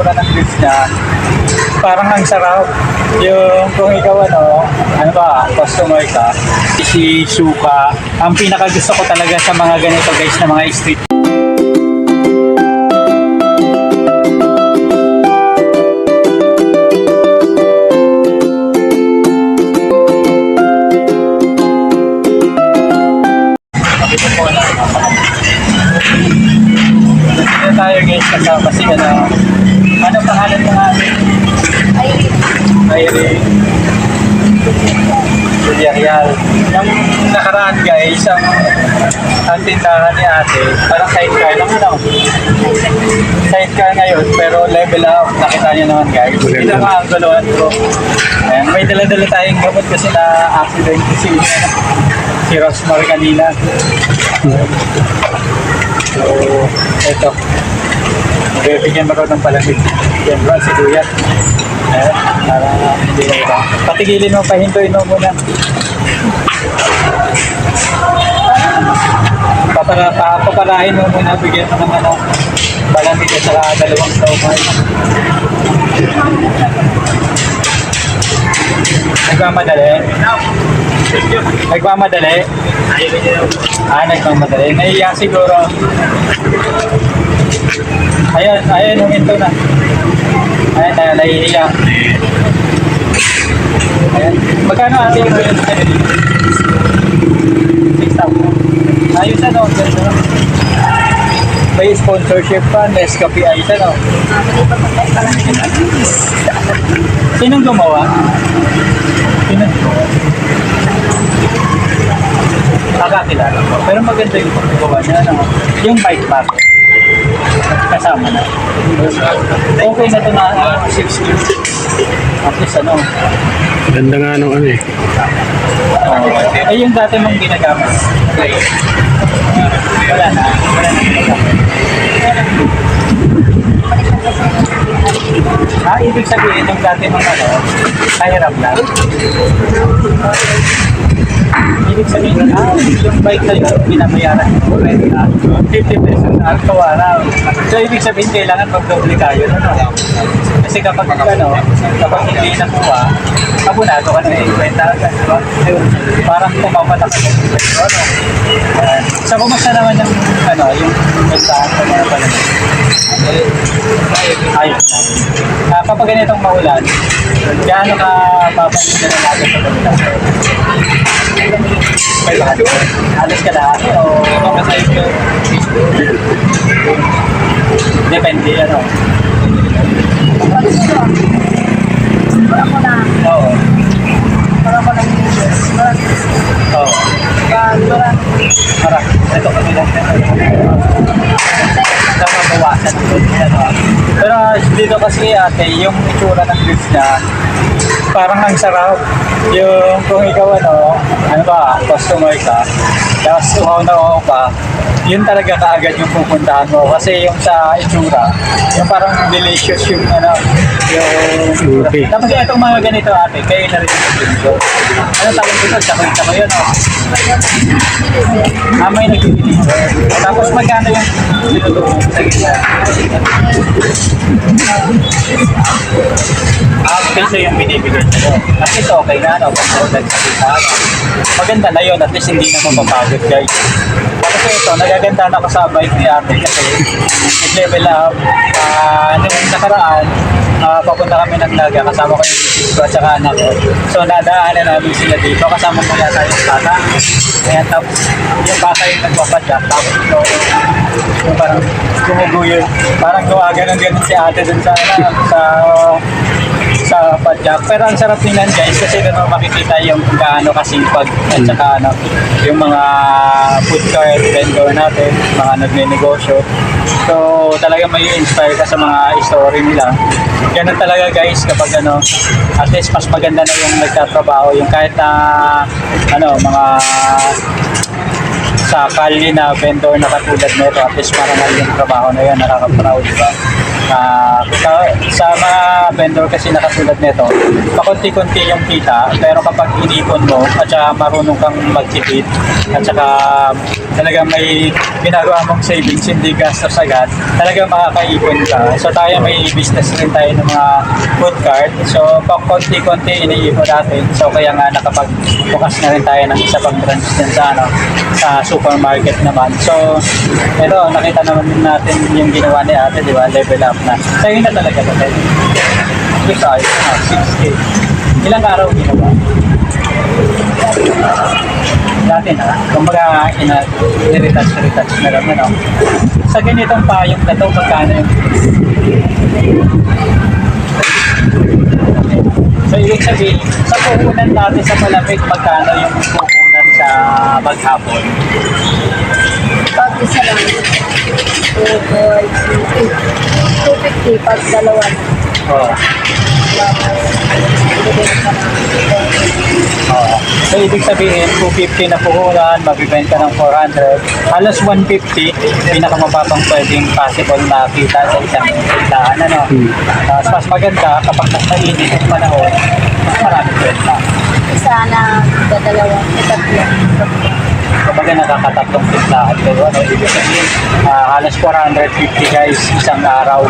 itsura ng juice niya, parang ang sarap. Yung kung ikaw ano, ano ba, customer ka, si Suka, ang pinaka gusto ko talaga sa mga ganito guys na mga street Villarreal. Yung nakaraan guys, ang, ang tindahan ni ate, parang sidecar lang ano. Sidecar ngayon, pero level up. Nakita niyo naman guys. Hindi na nga ang guluhan ko. Ayan, may dala-dala tayong gamot kasi na accident si, si Rosmar kanina. So, eto. Bibigyan mo raw ng palamig. Yan bro, si Kuya. Ayan, para hindi na. Patigilin mo, pahintuin mo muna. Papara, pa, paparahin mo muna, bigyan mo ng ano, palamig at saka dalawang trauma. Nagmamadali? Nagmamadali? Ah, nagmamadali. Naiiyak siguro. Ayan, ayan, huminto na. Ayan, ayan, naiiyak. Ayan. Magkano ate yung bilhin sa kanila? 6,000. Ayos ano, ganda no? May sponsorship pa, Nescafe Ice ano? Sinong gumawa? Sinong gumawa? Nakakilala ko. Pero maganda yung paggawa niya. Ano? Yung bike pack. Kasama na. Okay na ito na uh, 6 years. At least ano. Ganda nga nung ano eh. Uh, ay yung dati mong ginagamit. Wala na. Wala na ginagamit. Ah, ibig sabihin yung dati mong ano, kahirap lang. Ibig sabihin, ah, yung bike na yun, binabayaran ko na 50 pesos na ang kawara. So, ibig sabihin, kailangan mag-doble kayo, ano? Kasi kapag, ano, kapag hindi nakuha, abonado ka na eh, kwenta ka, di ba? Ayun, Parang pumapatak ka ng peso, ano? Ayan. So, naman yung, ano, yung kwentahan ko mga pala? Ayos lang. Ah, kapag ganitong maulan, gaano ka papansin na natin sa kanila? May lahat. Alas ka lahat o makasayos ka? Depende, ano? Wala ko na. Oo. Wala ko na yung Oo. Wala. Para, ito kami lang. Ito mabawasan ang load niya, no? Pero dito kasi ate, yung itsura ng juice niya, parang ang sarap. Yung kung ikaw ano, ano ba, customer ka, tapos uhaw na uhaw ka, yun talaga kaagad yung pupuntahan mo. Kasi yung sa itsura, yung parang delicious yung ano, yung itsura. Okay. Tapos itong mga ganito ate, kayo na rin yung. Ano tawag dito? Chakoy-chakoy yun, no? Ah, may nag-deliver. Tapos magkano yung sa gitna? Ah, peso yung binibigay sa'yo. At ito, okay na, no? Pag nagsalita, no? Maganda na yun, at least hindi na mapapagod, guys. Kasi ito, nagaganda na bike ni ate kasi nag-level up. Ah, nung nakaraan, ah, papunta kami ng Naga, kasama ko yung misis ko at saka anak ko. So, nadaanan namin sila dito, kasama ko yata yung bata. Kaya tapos, yung bata yung nagpapadyak, tapos ito, yung parang gumuguyod, parang gawa ganun ganun si ate dun sa, ano, sa padyak. Pero ang sarap nilan guys kasi doon mo makikita yung kung gaano kasipag at saka ano, yung mga food cart vendor natin, mga nagne-negosyo. So talaga may inspire ka sa mga story nila. Ganun talaga guys kapag ano, at least mas maganda na yung nagtatrabaho, yung kahit na ano, mga sa kali na vendor na katulad nito at least marangal yung trabaho na yan nakaka-proud di Ah, sa, sa mga vendor kasi nakatulad nito, pakunti-kunti yung kita, pero kapag inipon mo at saka marunong kang magtipid at saka talaga may ginagawa mong savings, hindi gastos agad, talaga makakaipon ka. So tayo may business rin tayo ng mga food cart. So pag konti-konti iniipon natin. So kaya nga nakapagbukas na rin tayo ng isa pang branch din sa ano sa supermarket naman. So ito nakita naman natin yung ginawa ni ate, di ba? Level up na. Sa'yo na talaga to. Gusto ayos na, 6K. Ilang araw ginawa? Dati na, kumbaga ina retouch retouch na lang ano. Sa ganitong payong na to, magkano yung So, ibig sabihin, sa puhunan natin sa malamig, magkano yung puhunan sa maghapon? Pag isa lang. 250 pag dalawa. Oo. Oo. So, ibig sabihin, 250 na puhunan, magbibenta ng 400. Halos 150, pinakamababang pwedeng possible na kita sa isang tindahan. Ano? Tapos mas maganda kapag mas mainit ang panahon, mas marami kwenta. Isa na dalawa. Tatlo. Kapag nakakatatlong tindahan kayo, ano, ibig sabihin, ah, halos 450 guys, isang araw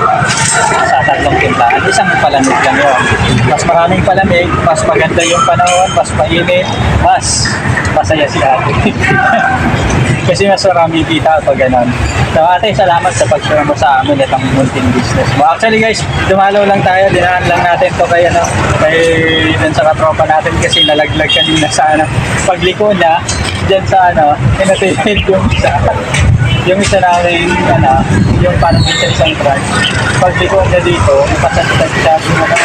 sa tatlong tindahan. Isang palamig lang yun. Mas maraming palamig, mas maganda yung panahon, mas mainit, mas masaya si ate. Kasi mas marami kita pag ganun. So ate, salamat sa pag-share mo sa amin itong munting business mo. Actually guys, dumalaw lang tayo, dinaan lang natin to kay ano, kay dun sa katropa natin kasi nalaglag kanina sa ano, pagliko niya, dyan sa ano, inatinid yung isa. yung isa namin, ano, yung parang isa isang branch. Pagliko niya dito, napasasasag siya yung ano,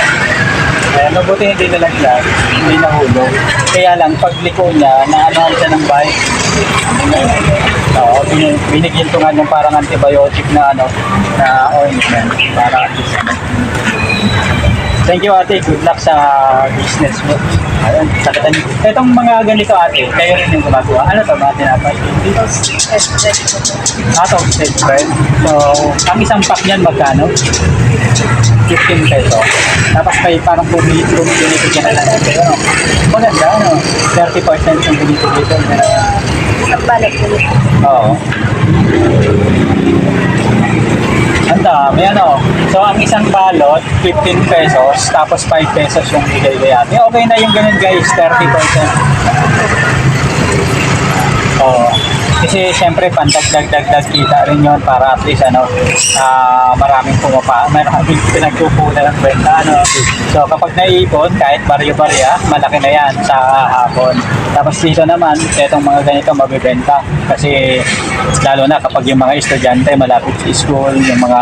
Kaya mabuti hindi nalaglag, hindi nahulog. Kaya lang, pagliko niya, naanohan siya ng bike. Oo, bin- binigyan ko nga ng parang antibiotic na ano, na ointment para at least ano. Thank you ate, good luck sa business mo. Ayun, sakatan niyo. Itong mga ganito ate, kayo rin yung gumagawa. Ano to ba tinapay? Ah, toasted bread. So, ang isang pack niyan magkano? 15 peso. Tapos may parang bumili, bumili ka na lang. Pero, maganda, ano? 30% yung bumili dito. Isang balik ulit. Oo. Ang dami, ano? So, ang isang balot, 15 pesos, tapos 5 pesos yung bigay kay ate. Okay na yung ganun guys, 30%. Oo. Kasi siyempre pandagdag-dagdag kita rin yun para at least ano, ah maraming pumapa, maraming pinagkukunan ng kwenta. Ano. So kapag naiipon, kahit baryo-barya, malaki na yan sa hapon. Tapos dito naman, etong mga ganito mabibenta. Kasi lalo na kapag yung mga estudyante malapit sa school, yung mga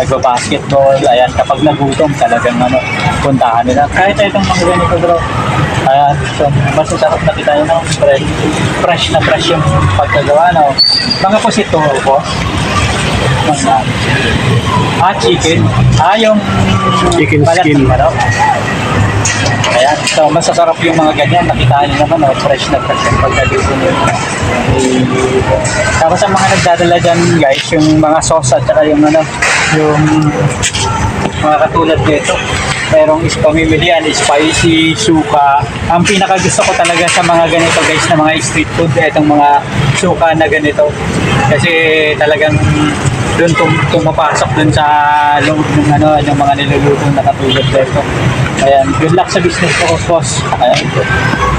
nagba-basketball, ayan, kapag nagutom talagang ano, puntahan nila. Kahit itong mga ganito bro, Ayan, so mas masarap na kita no? fresh, fresh na fresh yung pagkagawa, no? Mga posito po. Mga, ah, chicken. Ah, yung Chicken balat skin. ng manok. Ayan, so masasarap yung mga ganyan. Nakita nyo naman, no? fresh na fresh yung pagkaluto nyo. Tapos ang mga nagdadala dyan, guys, yung mga sauce at saka yung ano, yung mga katulad nito. Merong is pamimilian, spicy, suka. Ang pinaka gusto ko talaga sa mga ganito guys na mga street food, itong mga suka na ganito. Kasi talagang doon tum tumapasok doon sa loob ng ano, yung mga niluluto na katulad nito. Ayan, good luck sa business ko, boss. Ayan.